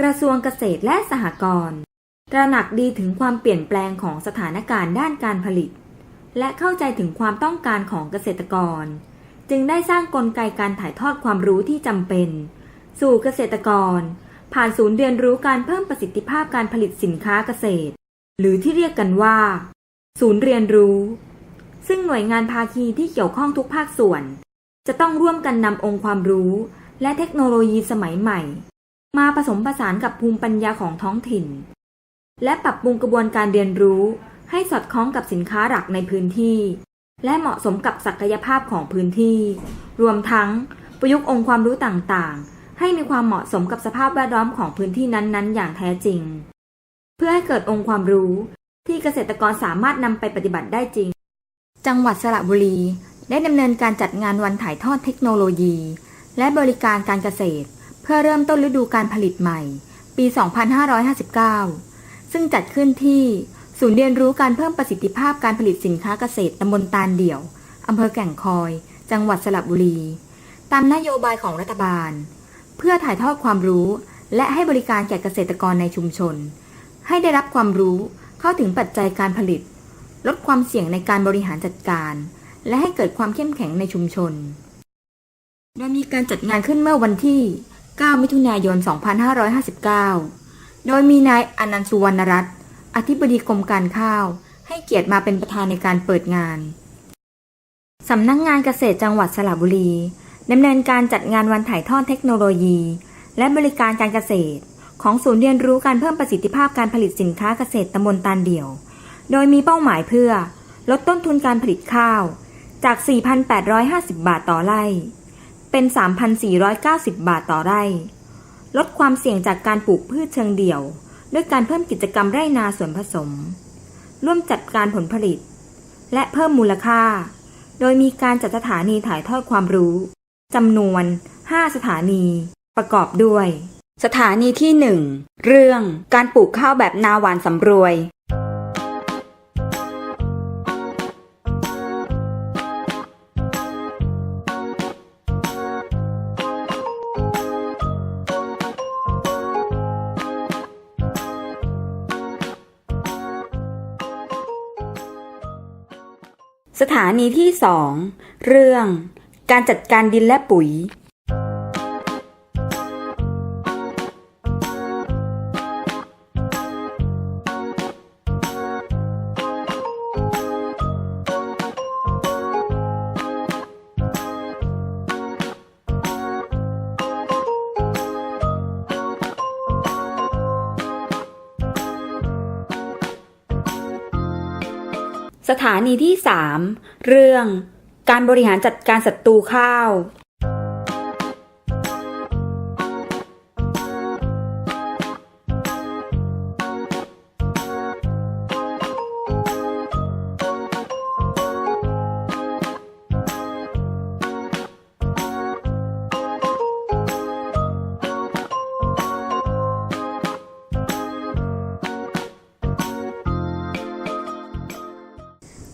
กระทรวงเกษตรและสหกรณ์ตระหนักดีถึงความเปลี่ยนแปลงของสถานการณ์ด้านการผลิต และเข้าใจถึงความต้องการของเกษตรกร จึงได้สร้างกลไกการถ่ายทอดความรู้ที่จำเป็น สู่เกษตรกร ผ่านศูนย์เรียนรู้การเพิ่มประสิทธิภาพการผลิตสินค้าเกษตร หรือที่เรียกกันว่า ศูนย์เรียนรู้ ซึ่งหน่วยงานภาคีที่เกี่ยวข้องทุกภาคส่วน จะต้องร่วมกันนำองค์ความรู้ และเทคโนโลยีสมัยใหม่ มาผสมผสานกับภูมิปัญญาของท้องถิ่น และปรับปรุงกระบวนการเรียนรู้ ให้สอดคล้องกับสินค้าหลักในพื้นที่ และเหมาะสมกับศักยภาพของพื้นที่ รวมทั้งประยุกต์องค์ความรู้ต่างๆ ให้มีความเหมาะสมกับสภาพแวดล้อมของพื้นที่นั้นๆ อย่างแท้จริง เพื่อให้เกิดองค์ความรู้ที่เกษตรกรสามารถนำไปปฏิบัติได้จริง จังหวัดสระบุรีได้ดำเนินการจัดงานวันถ่ายทอดเทคโนโลยี และบริการการเกษตร เพื่อเริ่มต้นฤดูการผลิตใหม่ ปี 2559 ซึ่งจัดขึ้นที่ศูนย์เรียนรู้การเพิ่มประสิทธิภาพการผลิตสินค้าเกษตรตำบลตาลเดี่ยว อำเภอแก่งคอย จังหวัดสระบุรี ตามนโยบายของรัฐบาล เพื่อถ่ายทอดความรู้และให้บริการแก่เกษตรกรในชุมชน ให้ได้รับความรู้เข้าถึงปัจจัยการผลิต ลดความเสี่ยงในการบริหารจัดการ และให้เกิดความเข้มแข็งในชุมชน โดยมีการจัดงานขึ้นเมื่อวันที่ 9 มิถุนายน 2559 โดยมีนายอนันต์สุวรรณรัตน์ อธิบดีกรมการข้าว ให้เกียรติมาเป็นประธานในการเปิดงาน สำนักงงานเกษตรจังหวัดสระบุรีดำเนินการจัดงานวันถ่ายทอดเทคโนโลยี และบริการการเกษตร ของศูนย์เรียนรู้การเพิ่มประสิทธิภาพการผลิตสินค้าเกษตรตำบลตาลเดี่ยว โดยมีเป้าหมายเพื่อ ลดต้นทุนการผลิตข้าว จาก 4,850 บาทต่อไร่ เป็น 3,490 บาทต่อไร่ ลดความเสี่ยงจากการปลูกพืชเชิงเดี่ยว ด้วยการเพิ่มกิจกรรมไร่นาส่วนผสม ร่วมจัดการผลผลิต และเพิ่มมูลค่า โดยมีการจัดสถานีถ่ายทอดความรู้จำนวน 5 สถานี ประกอบด้วย สถานีที่ 1 เรื่องการปลูกข้าวแบบนาหวานสำรวย สถานีที่ 2 เรื่อง การจัดการดินและปุ๋ย สถานีที่ 3 เรื่อง การบริหารจัดการศัตรูข้าว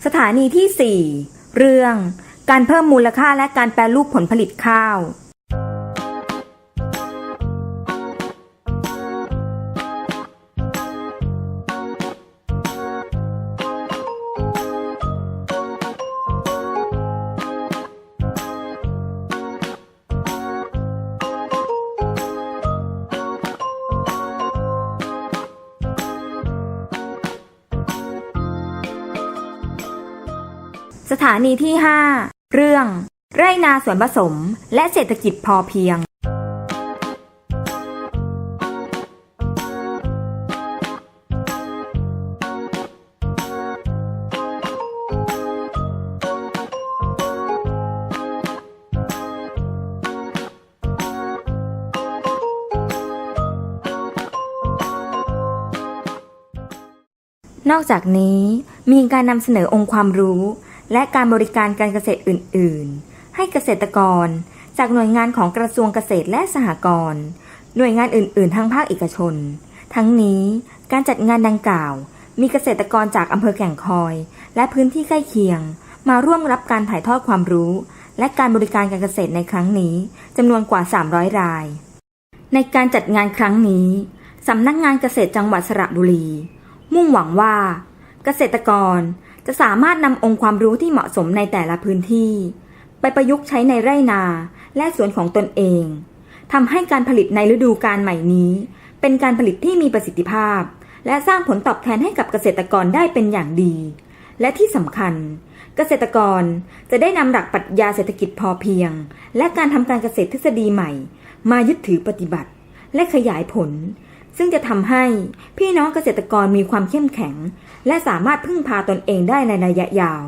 สถานีที่ 4 เรื่อง การเพิ่มมูลค่าและการแปรรูปผลผลิตข้าว สถานีที่ 5 เรื่อง ไร่นาสวนผสม และเศรษฐกิจพอเพียง นอกจากนี้มีการนำเสนอองค์ความรู้ และการบริการการเกษตรอื่น ๆ ให้เกษตรกร จากหน่วยงานของกระทรวงเกษตรและสหกรณ์หน่วยงานอื่น ๆ ทั้งภาคเอกชน ทั้งนี้การจัดงานดังกล่าว มีเกษตรกรจากอำเภอแก่งคอย และพื้นที่ใกล้เคียง มาร่วมรับการถ่ายทอดความรู้ และการบริการการเกษตรในครั้งนี้จำนวนกว่า 300 ราย ในการจัดงานครั้งนี้สำนักงานเกษตรจังหวัดสระบุรี มุ่งหวังว่า เกษตรกร จะสามารถนำองค์ความรู้ที่เหมาะสมในแต่ละพื้นที่ ไปประยุกต์ใช้ในไร่นาและสวนของตนเองทำให้การผลิตในฤดูกาลใหม่นี้ เป็นการผลิตที่มีประสิทธิภาพ และสร้างผลตอบแทนให้กับเกษตรกรได้เป็นอย่างดี และที่สำคัญ เกษตรกรจะได้นำหลักปรัชญาเศรษฐกิจพอเพียง และการทำการเกษตรทฤษฎีใหม่ มายึดถือปฏิบัติ และขยายผล ซึ่งจะทำให้พี่น้องเกษตรกรมีความเข้มแข็ง และสามารถพึ่งพาตนเองได้ในระยะยาว